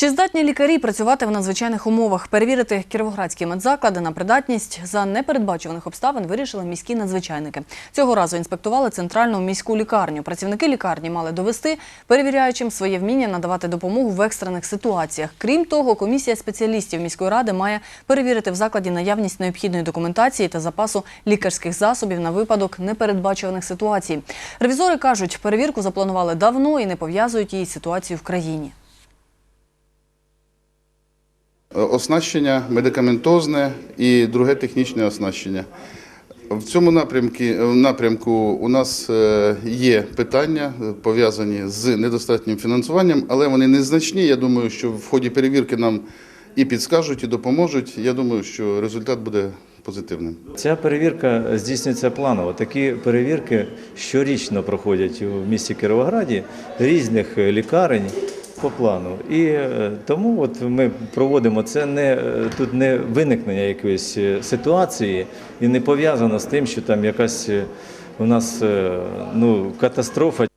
Чи здатні лікарі працювати в надзвичайних умовах? Перевірити кіровоградські медзаклади на придатність за непередбачуваних обставин вирішили міські надзвичайники. Цього разу інспектували центральну міську лікарню. Працівники лікарні мали довести перевіряючим своє вміння надавати допомогу в екстрених ситуаціях. Крім того, комісія спеціалістів міської ради має перевірити в закладі наявність необхідної документації та запасу лікарських засобів на випадок непередбачуваних ситуацій. Ревізори кажуть, перевірку запланували давно і не пов'язують її з ситуацією в країні. Оснащення медикаментозне і друге технічне оснащення. В цьому напрямку, напрямку у нас е, є питання е, пов'язані з недостатнім фінансуванням, але вони незначні. Я думаю, що в ході перевірки нам і підскажуть, і допоможуть. Я думаю, що результат буде позитивним. Ця перевірка здійснюється планово. Такі перевірки щорічно проходять у місті Кіровограді різних лікарень по плану. І е, тому от ми проводимо це не е, тут не виникнення якоїсь е, ситуації і не пов'язано з тим, що там якась у нас ну, катастрофа